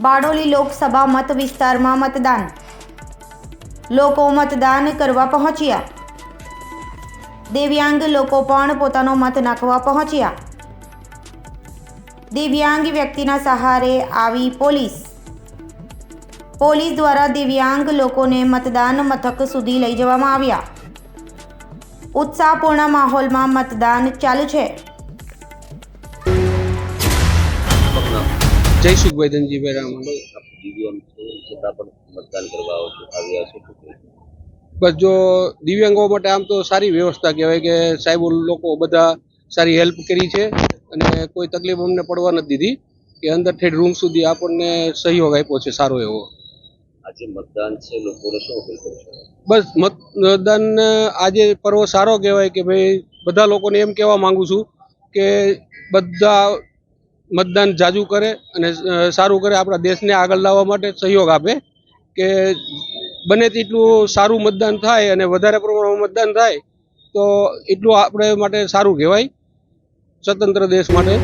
બારડોલી લોકસભા મત વિસ્તારમાં મતદાન. લોકો મતદાન કરવા પહોંચ્યા. દિવ્યાંગ લોકો પણ પોતાનો મત નાખવા પહોંચ્યા. દિવ્યાંગ વ્યક્તિના સહારે આવી પોલીસ. પોલીસ દ્વારા દિવ્યાંગ લોકોને મતદાન મથક સુધી લઈ જવામાં આવ્યા. ઉત્સાહપૂર્ણ માહોલમાં મતદાન ચાલુ છે. જયસુખભાઈ શ્રી રામણ રામ. મતદાન કરવા આવ્યા છો બસ જો દિવ્યાંગો માટે આમ તો સારી વ્યવસ્થા કહેવાય કે સાહેબ લોકો બધા સારી હેલ્પ કરી છે અને કોઈ તકલીફ અમને પડવા નથી દીધી કે અંદર ઠેઠ રૂમ સુધી આપણને સહયોગ આપ્યો છે સારો એવો. આજે મતદાન છે લોકોને શું બસ મતદાન આજે પર્વ સારો કહેવાય કે ભાઈ બધા લોકોને એમ કહેવા માંગુ છું કે બધા મતદાન જાજુ કરે અને સારું કરે, આપણા દેશને આગળ લાવવા માટે સહયોગ આપે કે બને તેટલું સારું મતદાન થાય અને વધારે પ્રમાણમાં મતદાન થાય તો એટલું આપણે માટે સારું કહેવાય. સ્વતંત્ર દેશ માટે